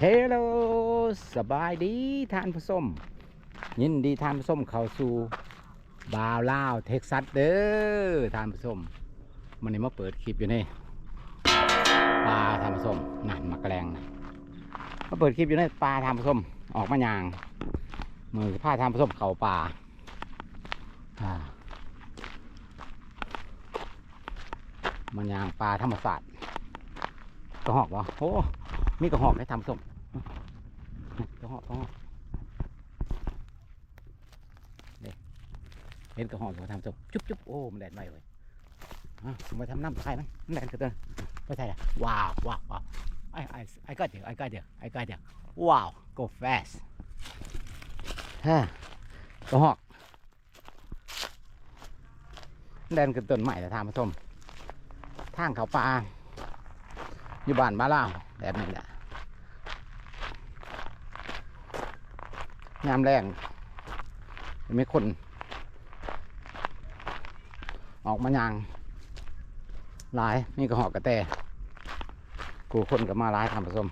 เฮลโลสบายดีท่านผู้ชมยินดีท่านผู้ชมเข้าสู่บาวลาวเท็กซัสเด้อท่านผู้ชมมันนี้มาเปิดคลิปอยู่นี่ปลาท่านผู้ชมนั่นมากแรงนะมาเปิดคลิปอยู่ในปลาท่านผู้ชมออกมายาง มือผ้าท่านผู้ชมเข่าป่าอ่ามันยางปลาธรรมศาสตร์กระหอกวะโอ้ มีกระหอกให้ทำส้มกระหอกกระหอกเห็นกระหอกเขาทำส้มจุ๊บจุ๊บโอ้ มันแดดไหมเลยมไปทำน้ำใครมั้งมันแดดเกินไปใช่ละว้าวว้าวว้าว I I I got you I got you I got you wow go fast ฮะกระหอกแดนคือต้นใหม่แต่ทำส้มทางเขาป่า อยู่บ้านมาเล่าแบบนี้แหละยามแรงไม่คน ออกมายางหลายนี่ก็หอกกระแตกูคนกับมาหลายทำผสม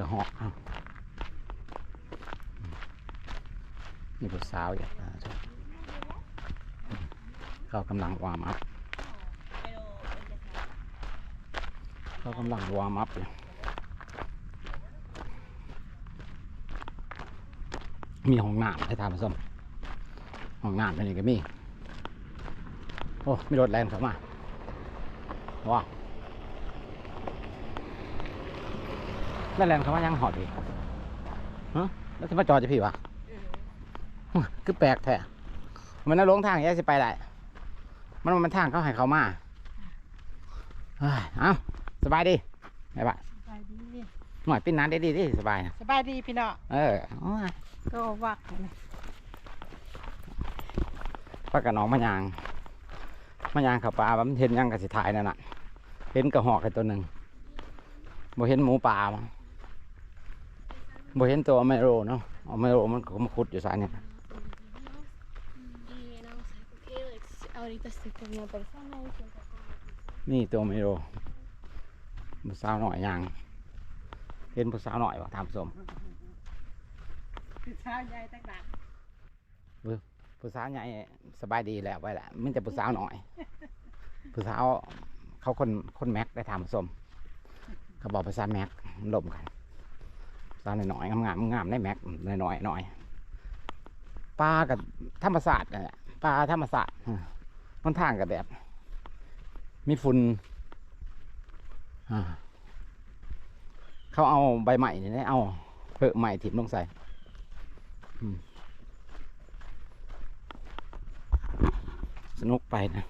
กระหอกเอานี่ผู้สาวอย่างนั้นจ้ะเขากำลังวาร์มอัพเขากำลังวาร์มอัพอยู่มีห้องน้ำให้ทานผสมห้องน้ำอันนี้ก็มี โอ้ มีรถแรงเข้ามาว้าว แล้วแรงเขาว่ายังหอดพี่ฮะแล้วจะมาจอดจะพี่วะฮึคือแปลกแท้มันน่าลงทางแยกสิไปได้มันมันทางเขาให้เขามาเฮ้ยเอ้าสบายดีไอ้บ้าสบายดีหน่อยปิ้นน้ำได้ดีดิสบายนะสบายดีพี่น้องเออโอ้ยก็วักนะป้ากับน้องมายางมายางเขาปลาบันเห็นยังกับสิถ่ายนั่นน่ะ เห็นกระหอกไอ้ตัวหนึ่งบ่เห็นหมูป่ามั้ง บ่เห็นตัวไมโรเนาะเอาไมโรมันก็มาขุดอยู่สายเนี่ย Y no sé por qué like, ahorita estoy con una persona y siento como นี่ตัวไมโรผู้สาวหน่อยยางเห็นผู้สาวหน่อยวะทำสมคือเช้าใหญ่ตั้งแต่ผู้สาวใหญ่สบายดีแล้วไว้แหละมันจะผู้สาวหน่อยผู้สาวเขาคนคนแม็กได้ทำสมเขาบอกภาษาแม็กมันลมกัน สาหน่อยๆงามๆงามได้แม็กหน่อยๆหน่อยปลากับธรรมศาสตร์นั่นแหละปลาธรรมศาสตร์มันทางกับแบบ มีฝุ่นเขาเอาใบใหม่นี่นะเอาเพิ่มใหม่ถิ่มลงใส่สนุกไปนะ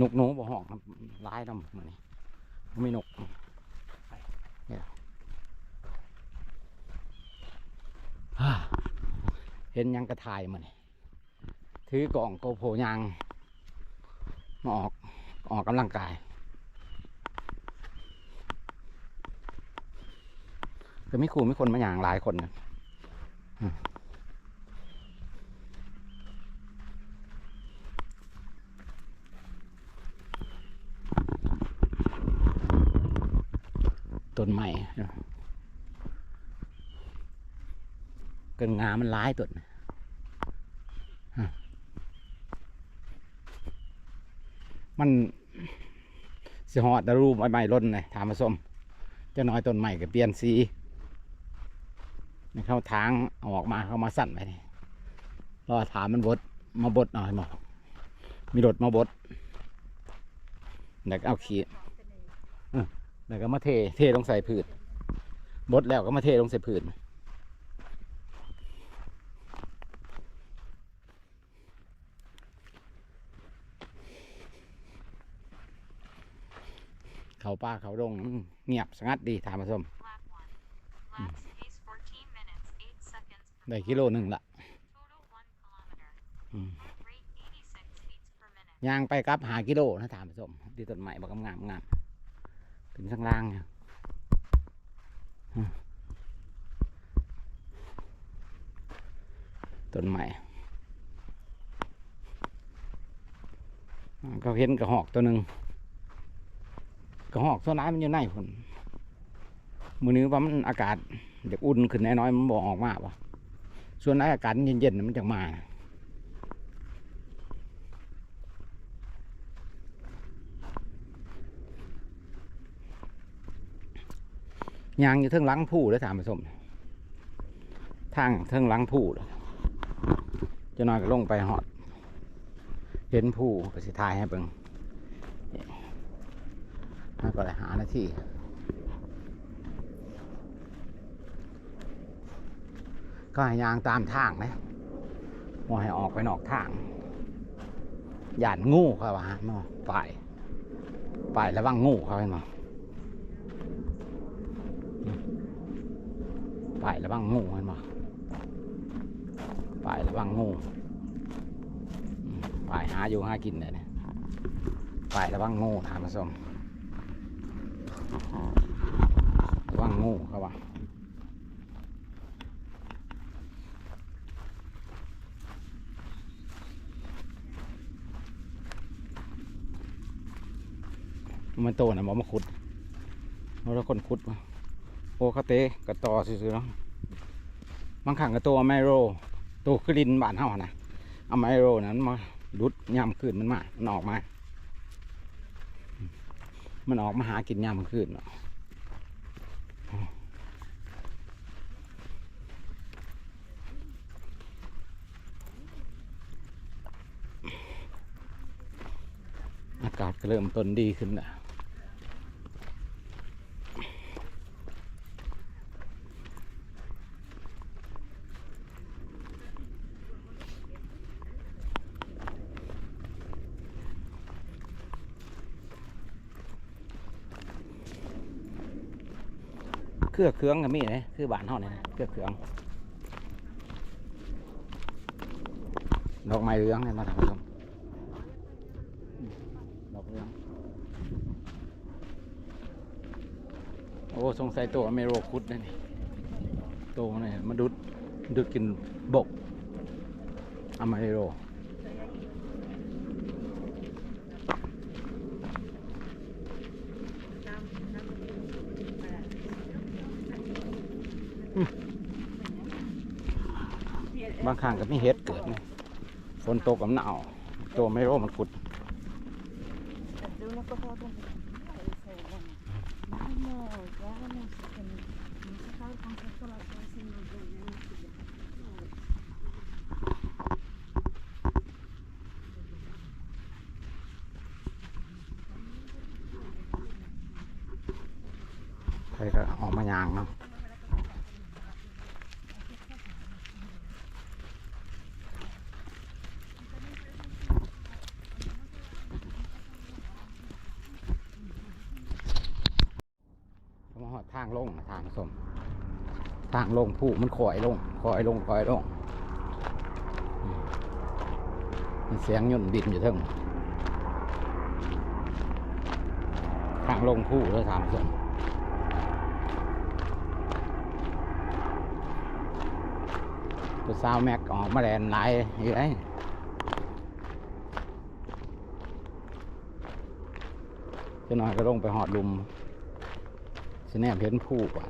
นกหนูบ่หอกร้ายน้ำมันนี่ไม่นกเนี่ยเห็นยังกระทายมันนี่ถือกล่องโกโพยางมาออกออกกำลังกายก็มีครูมีคนมาอย่างหลายคนนะ นใหม่เกินงามันร้ายต้นฮะมันสิหอดรูปใหม่ๆล้นเลยถามมาส้มจะน้อยต้นใหม่ก็เปลี่ยนสีนเข้าทางออกมาเข้ามาสั่นไปนี่รอถามมันบดมาบดหน่อยหมามีรถมาบดเดี๋ยวก็เอาขี้ อเดี๋ยวก็มาเท เทลงใส่ผืนบดแล้วก็มาเทลงใส่ผืนเขาป้าเขาดงอืมเงียบสงัดดีถามมาส้ม Max pace 14 minutes 8 seconds per ได้กิโลหนึ่งละ total 1 kilometer. อืม Rate 86 beats per minute. ย่างไปกลับหากิโลนะถามผู้ชมที่ต้นไม้บอกงามงาม ขึ้นข้างล่างเนี่ยต้นไม้อ่าเขาเห็นกระหอกตัวหนึ่งกระหอกตัวน้ายมันอยู่ในผลมือนี้ว่ามันอากาศเด็กอุ่นขึ้นแน่น้อยมันบอกออกมาปะส่วนไหนอากาศเย็นๆมันจะมา ยางอยู่เทิงหลังผู้แล้วถามผู้ชมทางเทิงหลังผู้จะนอยก็ลงไปหอด เห็นผู้ก็สิทายให้เบิ่งนี่แล้วก็เลยหาหน้าที่ก็ให้ยางตามทางนะมอให้ออกไปนอกทางหยาดงูเขาว่ามาไปไประวังงูเขาให้มาไประวังงูมันมาไประวังงูอืมไปหาอยู่หากินเลยเนี่ยไประวังงูถามมาสมระวังงูเขาว่ามันโตนะหมอมาขุดเราคนขุดมา โอคาเตกระต่อซื่อๆเนาะบางครั้งกระตัวไมโรตัวคลินบานเฮานะเอาไมโรนั้นมาดุดยามคืนมันมามันออกมา มันออกมาหากินยามคืนเนาะอากาศก็เริ่มต้นดีขึ้นแล้ว เครือเครื่องก็มีเลยคือบานเฮาเนี่ยเครือเครื่องดอกไม้เหลืองเนี่ยมาทำชมอืมดอกเหลืองโอ้สงสัยตัวไม่โรคุดนะนี่ตัวนี่มาดุดดุดกินบกอามโร บางครั้งก็มีเห็ดเกิดนะฝนตกกับหนาวตัวไม่โรมันขุด De una cosa a otra. Vamos, vamos. que No se sabe cuánto esto la estoy haciendo yo. ya no sé ya. ใครก็ออกมายางเนาะเขามาหอดทางลงนะทางสม ทางลงผู้มันคอยลงคอยลงคอยลงมมีเสียงยนต์ดินอยู่ทั้งทางลงผู้แล้วทางสมตัวสาวแม็กออกมาแลนหลายอยู่ไอ้จะหน่อยก็ลงไปหอดลุมสิแนมเห็นผู้ก่อน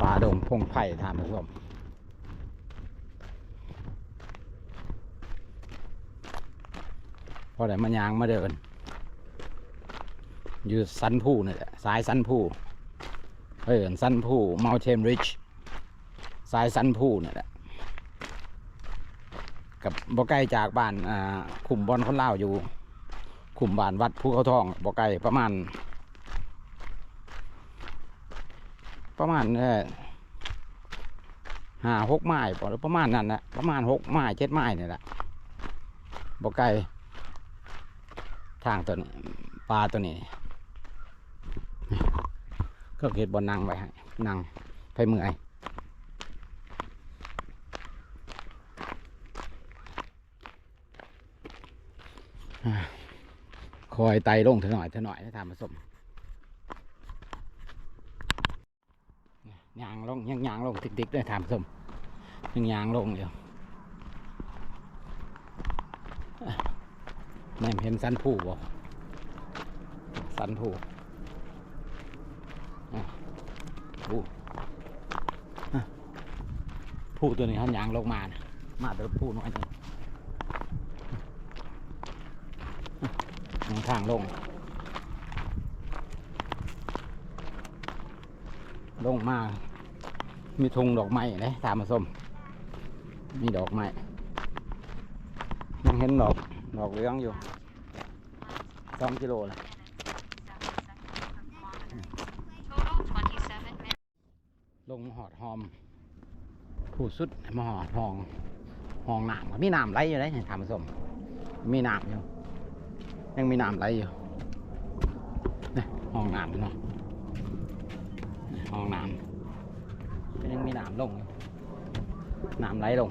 ป่าด งพงไผ่ทานผู้ชมพอได้มายางมาเดิน อยู่สันผู้นี่แหละสายสันผู้เออสันผู้ Mountain Ridge สายสันผู้นี่แหละกับบ่ไกลจากบ้านอ่าขุมบอลคนลาอยู่ ขุมบ้านวัดภูเขาทองบ่ไกลประมาณ ประมาณเออ ห้าหกไม้บ่หรือประมาณนั้นแหละประมาณหกไม้เจ็ดไม้นี่แหละบ่ไกลทางตัวนี้ปลาตัวนี้ก็เกิดบนนั่งไว้นั่งไปเมื่อยคอยไตลงเถอะหน่อยเถอะหน่อยให้ทำผสม ยางลงยังยางลงติ๊กๆด้วยทำผสมยังยางลงอยู่อะแม่เห็นสันผู้บ่สันผู้ผู้ผู้ตัวนี้ท่านยางลงมานะมาแต่ผู้น้อยนี่ทางลง ลงมา มีธงดอกไม้เลยตามมาส้มมีดอกไม้ยังเห็นดอกดอกเหลืองอยู่สองกิโลเลยลงมาหอดหอม ผู้สุดมาหอดหองหองน้ำมีน้ำไหลอยู่เลยทำผสมมีน้ำอยู่ ยังมีน้ำไหลอยู่นี่ห้องน้ำเนาะ ห้องน้ำก็ยังมีน้ำลงอยู่น้ำไหลลง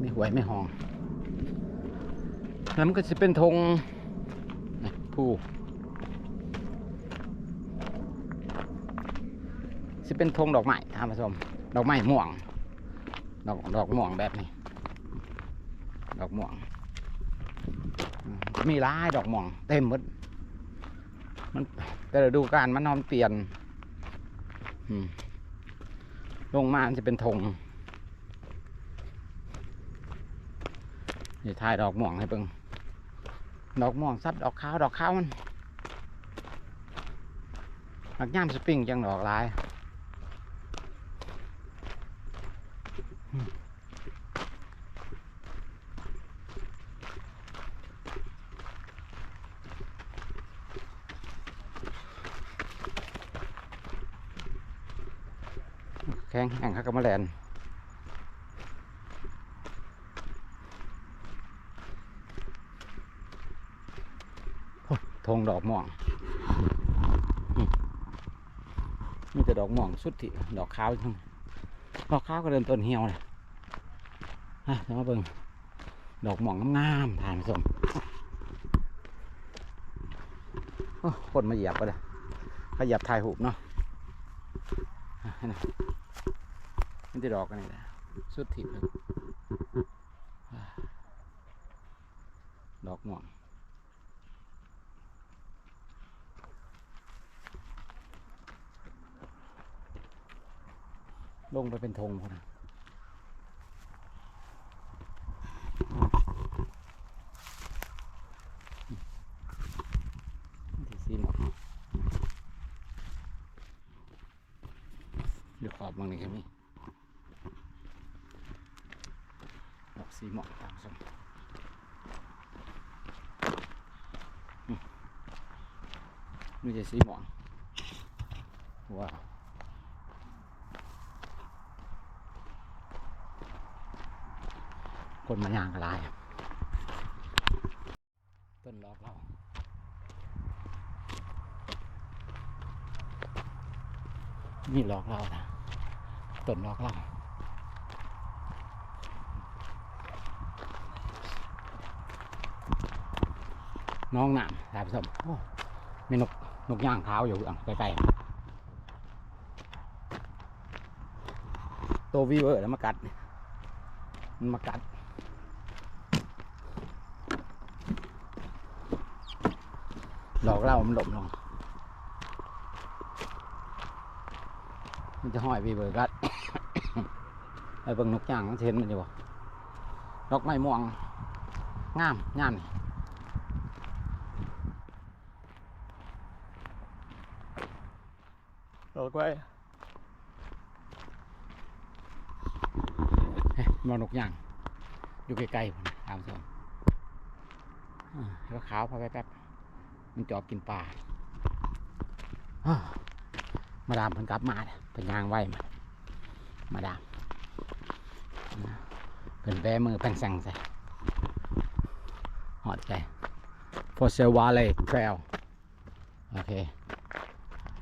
ไม่หวยไม่ห้องแล้วมันก็จะเป็นธงนี่ผู้จะเป็นธงดอกไม้ท่านผู้ชมดอกไม้ม่วง ดอกดอกม่วงแบบนี้ ดอกม่วงอืมมีร้ายดอกหม่องเต็มหมดมันแต่ฤดูกาลมันนอนเปลี่ยนอืม ลงมาจะเป็นธงนี่ทายดอกหม่องให้เบิ่งดอกหม่องซับดอกขาวดอกขาวมันหักย่ามสปริงจังดอกลาย ข็งแห้งฮักกะมะแลนโอ้ธงดอกม่วงมีแต่ดอกม่วงสุดที่ดอกขาวทั้งดอกขาวก็เริ่มต้นเหี่ยวเลยฮะเดี๋ยวมาเบิ่งดอกม่วงงามๆทานผู้ชมคนมาเหยียบก็เลยขยับถ่ายหูเนาะ ที่ดอกกันนี่แหละสุดทิพย์เลยอ่าดอกม่วงลงไปเป็นธงพอนะที่สีหมอกเดี๋ยวขอบบางนี่ครับนี่ ดอกสีหมอกตามสมอืมนี่ จะสีหมอกว้าวคนมันยางกระลายต้นดอกเรานี่ดอกเรานะต้นดอกเราน้องน้ำสายผสมโอ้มีนก นกย่างเท้าอยู่อะใกล้ๆตัววีเวอร์แล้วมากัดมันมากัดดอกเหล่ามันหลบลง มันจะห้อยวีเวอร์กัดไอ้เบิ่งนกย่างมันเห็นมันอยู่บ่ดอกไม้ม่วงงามงามนี่ ดอ กไว้มานกย่าง อยู่ไกลๆตามสมแล้วขาวพาไปแป๊บมันจอบกินปลามาดามเพิ่นกลับมาเนี่ยเพิ่นยางไว้มามาดามเพิ่นแบมือเพิ่นสั่งใส่หอดใจฟอสเซวาเลย์เทรลโอเค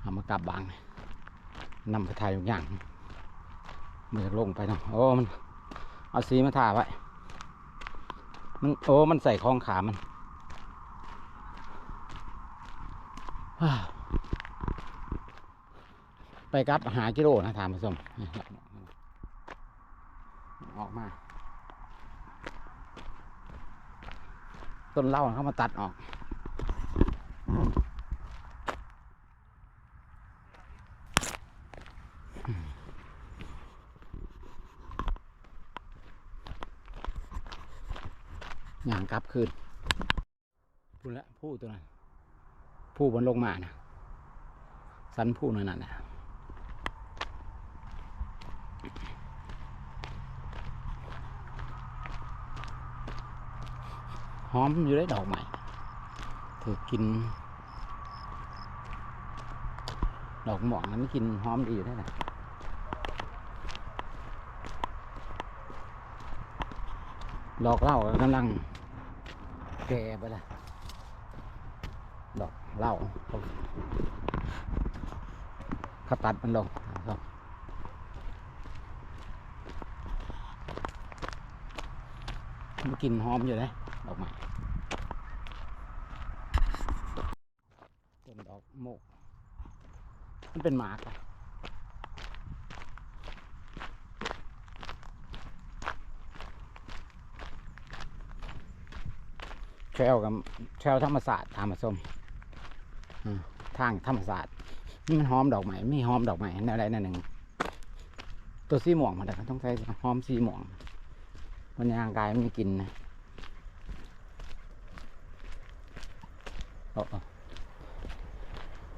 เอามากลับบาง นำไปถ่ายอย่างมันจะลงไปเนาะโอ้มันเอาสีมาถ่าไว้มันโอ้มันใส่คล้องขามันไปกับหากิโลนะทานผู้ชมออกมาต้นเล้าเขามาตัดออก อย่าง กลับคืนพูดละพูดตัวนั้นพูดบนลงมานะสันพูดนั่นน่ะนะหอมอยู่ได้ดอกใหม่ถือกิน ดอกหมอกนั้นกินหอมดีอยู่ได้แหละดอกเหล้ากำลัง แก่ไปละดอกเหล้าเขาตัดมันลงครับมันกินหอมอยู่เลยดอกไม้ต้นดอกโมก มันเป็นหมากอะ แทรวกับแทรวธรรมศาสตร์ธรรมส้มทางธรรมศาสตร์นี่มันหอมดอกไม้ไม่หอมดอกไม้แนวใดแนหนึ่งตัวสีม่วงมันแต่ต้องใช้หอมสีม่วงมันยางกายมันมีกลินนะ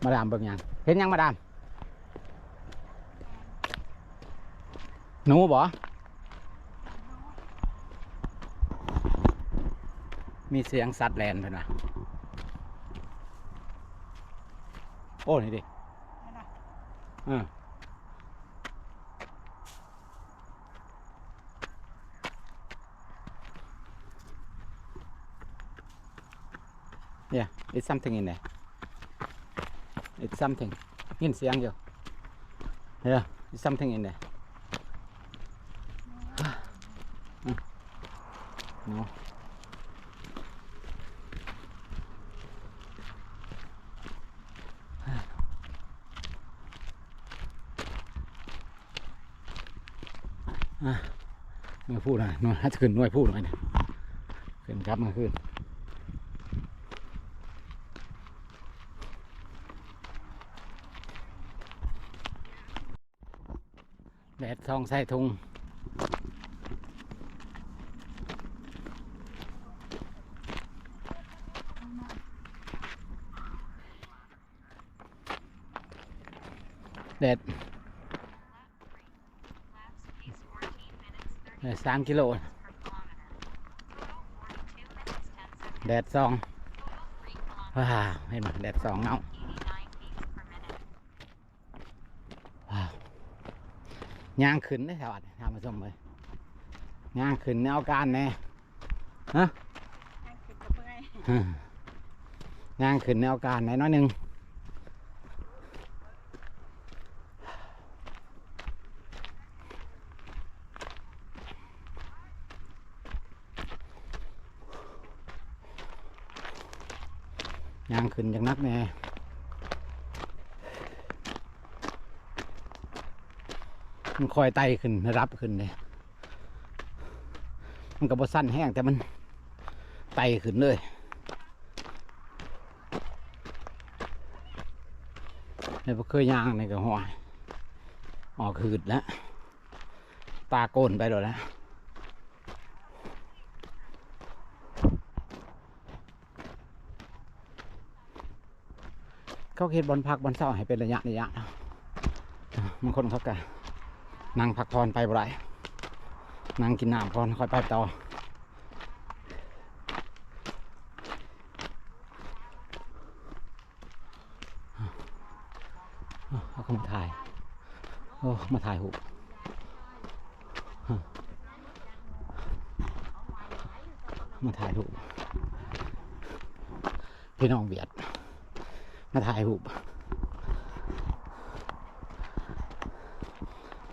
มาดามเบิ่งยังเห็นยังมาดามหนูบ่ มีเสียงสัตว์แลนเพิ่นว่ะโอ้ นี่ดิเออ Yeah, it's something in there. It's something. ยินเสียงอยู่ Yeah, it's something in there. No. พูดหน่อยน่อยให้ขึ้นหน่วยพูดหน่อยนะขึ้นครับมาขึ้นแดดทองใส่ทุงแดด Laps pace 14 minutes, เอ่อ สามกิโล30 per kilometer. Total 4 minutes, 10 seconds. แดดซอง Total 3 kilometers, ว้าวเห็นไหมแดดซองเงา89 beats per minute. ว้าวย่างขึ้นได้แถวอัดทำมาชมเลยย่างขึ้นแนวการแน่ฮะให้ขึ้นกับเมื่อยฮึย่างขึ้นแนวการแน่น้อยหนึ่ง นอย่างนักแน่มันคอยไต่ขึ้นรับขึ้นเลยมันก็บ่สั้นแห้งแต่มันไต่ขึ้นเลยเนี่ยพอเคยย่างในกระหอยออกหืดแล้ว ตาโกนไปแล้วแล้ เขาเฮ็ดบอลพักบอลเศร้าให้เป็นระยะระยะนะบางคนเขาก็นั่งพักผ่อนไปบ่ได้นั่งกินน้ำก่อนค่อยไปต่อเขาก็มาถ่ายโอ้มาถ่ายหูมาถ่ายรูพี่น้องเวียด มาถ่ายรูป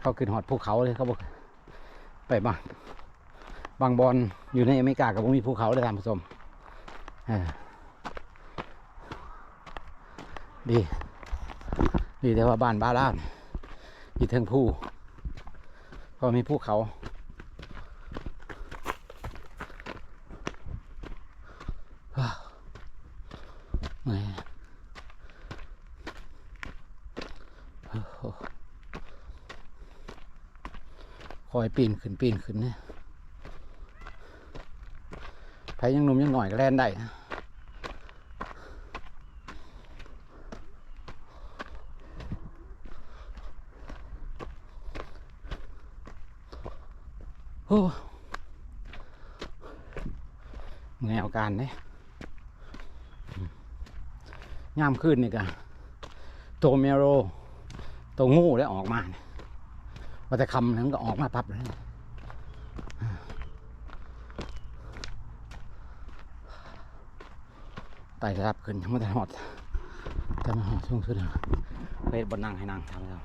เขาขึ้นหอดภูเขาเลยเขาบอกไปบ้างบางบอลอยู่ในอเมริกากับมีภูเขาเลยท่านผู้ชมดีดีแต่ว่าบ้านบ้าล่านอยู่เทิงภูเพอมีภูเขา ว้าวเหนื่อยโอ้โหคอย ปีนขึ้นปีนขึ้นเนี่ยใครยังหนุ่มยังหน่อยก็แล่นได้นะโอ้เหนื่อยเอาการเนี่ยยามขึ้นนี่กะตัวเมโรตัวงูได้ออกมาเนี่ย ว่าแต่คำนั้นก็ออกมาปั๊บเลยไต่ระดับขึ้นยังไม่ได้หอดแต่มาหอดช่วงสุดแล้วไปบนนั่งให้นั่งทำแล้ว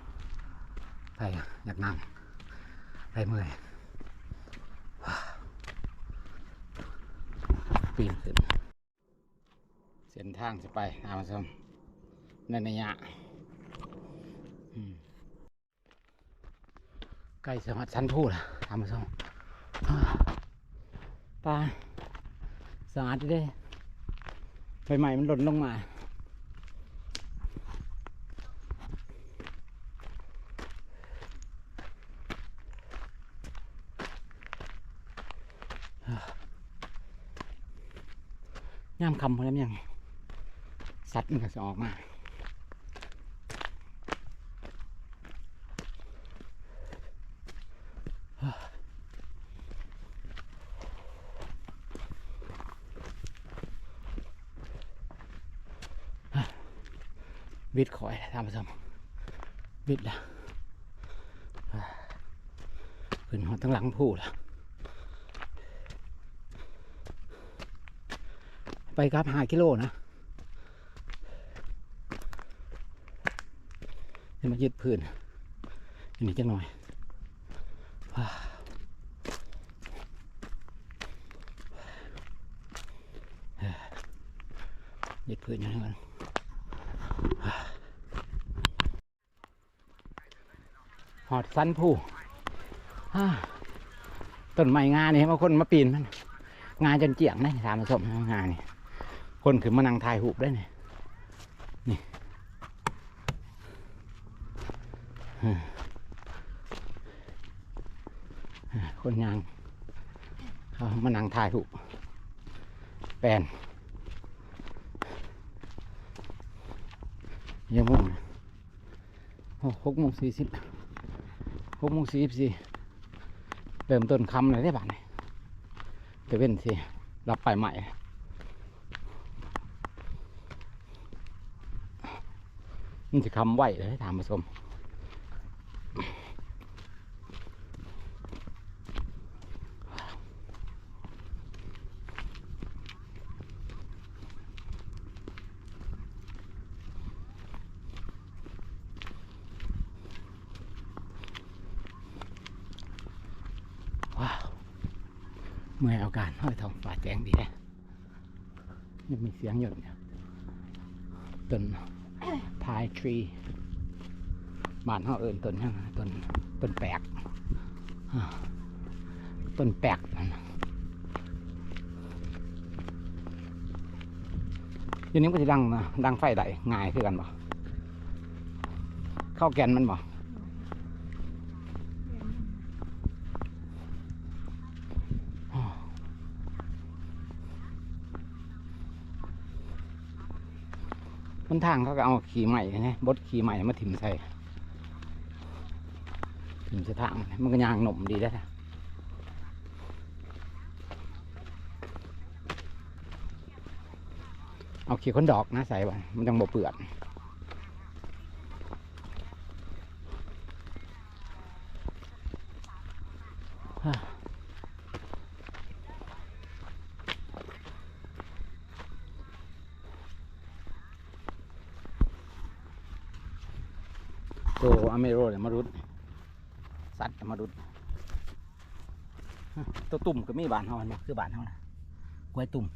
ไปอะอยากนั่งไปเมื่อยปีนขึ้นเส้นทางจะไปตามมาชมในนยะอืม ใกล้สมัครชั้นพูดละตามาชมอ่าปลาสะอาดดีเด้ใบใหม่มันหล่นลงมาย่ามคำพอแล้วยัง สัตว์มันก็จะออกมา วิดคอยทำผสมวิดละขึ้นหัวตั้งหลังผู้ละไปครับห้ากิโลนะให้มายึดพื้นอันนี้จังหน่อยยึดพื้นอย่างนั้นก่อนว้าว หอดสันผู้ต้นไม้งานี่มาคนมาปีนมัน งานจนเจียงนะถามมาชมงานนี่คนขึ้นมานั่งถ่ายหูปได้เนี่ยนี่คนยางเขามานั่งถ่ายรูปแปลนยังมุ่งโอ้หกโมงสี่สิบ หกโมงสี่สิบสี่เริ่มต้นคำเลยได้บ้านนี่จะเว้นสิรับไปใหม่มันจะคำไหวเลยถามมาชม มื่อยเอาการห้อยทองฟ้าแจ้งดีแท้ยังมีเสียงอยู่เนี่ยต้นพายทรีบ้านเขาเอินต้นยังต้นต้นแปลกต้นแปลกนั่นน่ะอยันนี้ก็จะดังนะดังไฟได้ง่ายคือกันบ่เข้าแกนมันบ่ มันทางเขาก็เอาขี่ใหม่นะบดขี่ใหม่มาถิ่มใส่ถิ่มใส่ทางมันก็ยางหนุ่มดีได้เอาขี่คนดอกนะใส่ไว้มันยังบ่เปื่อนฮ่า ตัวอเมโรเนี่ยมารุดสัตว์มารุดตัวตุ่ม ก็มีบานเฮาเนบ่คือบานเฮานะกล้วยตุ่ม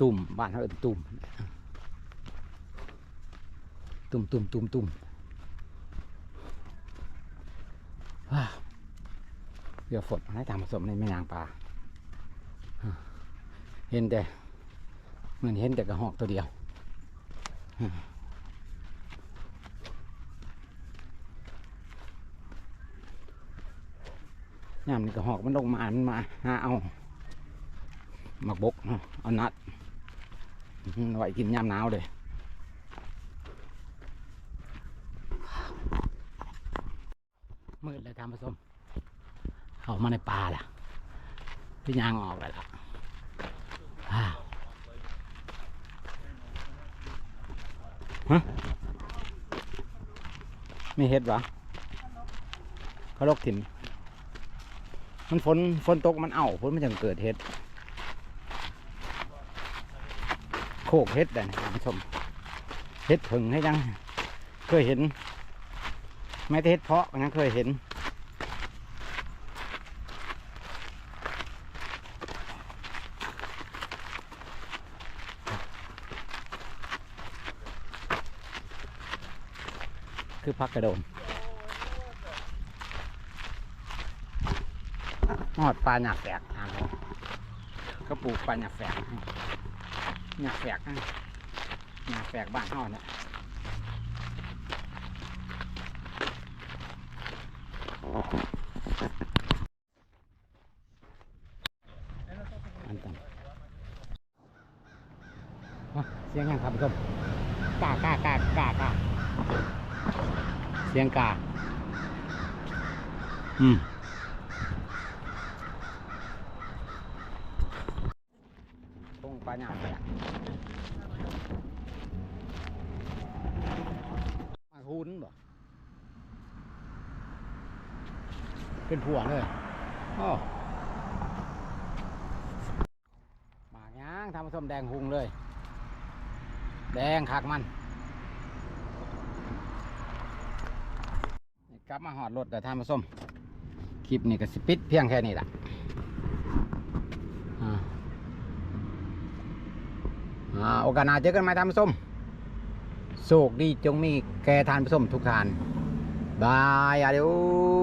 ตุ่มบ้านเขาเอิ้นตุ่มตุ่มตุ่มตุ่มตุ่มว้าวเดี๋ยวฝนให้ตามผสมในแม่นางปลาเห็นแต่เหมือนเห็นแต่กระหอกตัวเดียว ยามนี้กระหอกมันลงมามันมาหาเอาหมักบกเนาะเอานัดอื้อหือไว้กินยามหนาวเลยมืดเลยทำผสมเข้ามาในป่าล่ะพี่ยางออกเลยล่ะฮะไม่เห็ดวะเขาลกถิ่น มันฝนฝนตกมันเอาฝนมันจังเกิดเห็ดโคกเฮ็ดได้นะท่านผู้ชมเฮ็ดผึ่งให้ยังเคยเห็นแม้แต่เฮ็ดเพาะก็ยังเคยเห็นคือพักกระโดน หอดปลาหยักแฝกทางเขาก็ปลูกปลาหยักแฝกห้หยาแฝกนะหยาแฝกบ้านเฮาเนี่ยอันตันว้าเสียงยังครับผู้ชมกากากากากาเสียงกาอืมคงปลาหยาแฝก มาหุ้นบ่ เป็นผัวเลยอ้อหมากย่างทำผสมแดงหุงเลย แดงคักมันกลับมาหอดรถแต่ทำผสมคลิปนี้ก็สิปิดเพียงแค่นี้แหละอ่าอ่าโอกาสหน้าเจอกันไหมทำผสมโชคดีจงมีแก่ทานผู้มทุกทาน บายอาเดียว